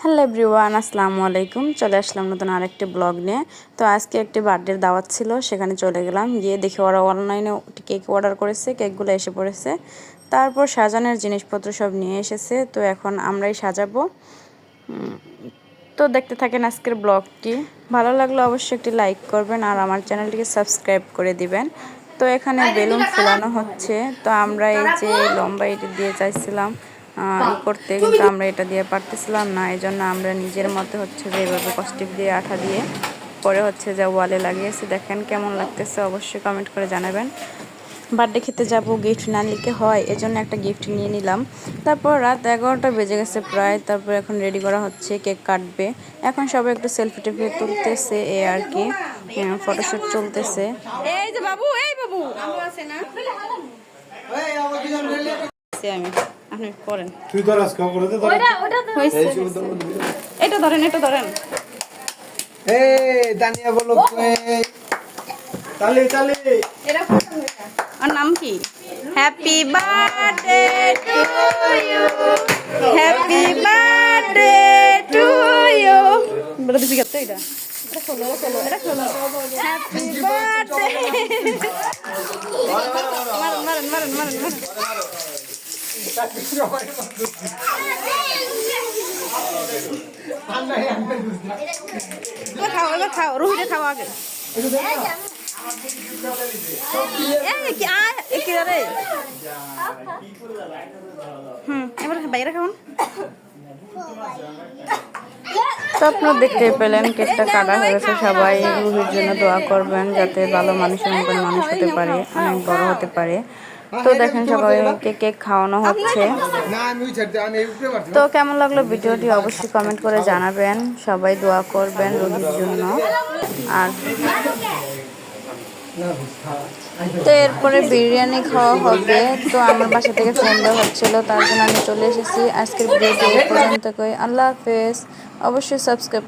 Hello everyone আসসালামু আলাইকুম। চলে আসলাম নতুন আরেকটি ব্লগ নিয়ে। তো আজকে একটি বার্থডের দাওয়াত ছিল, সেখানে চলে গেলাম। গিয়ে দেখি ওরা অনলাইনে কেক অর্ডার করেছে কেকগুলো এসে পড়েছে। তারপর সাজানোর জিনিসপত্র সব নিয়ে এসেছে। তো এখন আমরাই সাজাবো। তো দেখতে থাকেন আজকের ব্লগটি। ভালো লাগলে অবশ্যই একটি লাইক করবেন আর আমার চ্যানেলটিকে সাবস্ক্রাইব করে দিবেন। তো এখানে বেলুন ফুলানো হচ্ছে। তো আমরা এই যে লম্বা এটা দিয়ে চাইছিলাম ই করতে কিন্তু আমরা এটা দিয়ে পারতেছিলাম না। এই জন্য আমরা নিজের মতো হচ্ছে যে এভাবে কস্টিপ দিয়ে আঠা দিয়ে পরে হচ্ছে যে ওয়ালে লাগিয়েছি। দেখেন কেমন লাগতেছে অবশ্যই কমেন্ট করে জানাবেন। বার্থডে খেতে যাব গিফট না নিলে হয় এজন্য একটা গিফট নিয়ে নিলাম। তারপর রাত এগারোটা বেজে গেছে প্রায় তারপর এখন রেডি করা হচ্ছে কেক কাটবে। এখন সবাই একটু সেলফি টেলফি তুলতেছে এ আর কি ফটোশুট চলতেছে। এই যে বাবু এই বাবু! আমি আপনি করেন তুই তো আজকে করে দে তোর হয়েছে এটা ধরেন এটা ধরেন। এই দানিয়া বলো তালি তালি। আর নাম কি? Happy birthday to you happy birthday to you বলে দিবি কত এটা। হ্যাপি বার্থডে মারন মারন মারন মারন মারন। খাও এবার খাও রুহিরে খাও আগে। আপনারা দেখতে পেলেন কেকটা কাটা হয়ে গেছে। সবাই রুহির জন্য দোয়া করবেন যাতে ভালো মানুষের মতন মানুষ হতে পারে, অনেক বড় হতে পারে। তো দেখেন সবাইকে কেক খাওয়ানো হচ্ছে। তো কেমন লাগল ভিডিওটি অবশ্যই কমেন্ট করে জানাবেন। সবাই দোয়া করবেন রোগীর জন্য। আর তো এরপরে বিরিয়ানি খাওয়া হবে। তো আমার বাসা থেকে ফোন দেওয়া হচ্ছিল, তার জন্য আমি চলে এসেছি। আজকের ভিডিওটি পর্যন্ত কই আল্লাহ হাফেজ। অবশ্যই সাবস্ক্রাইব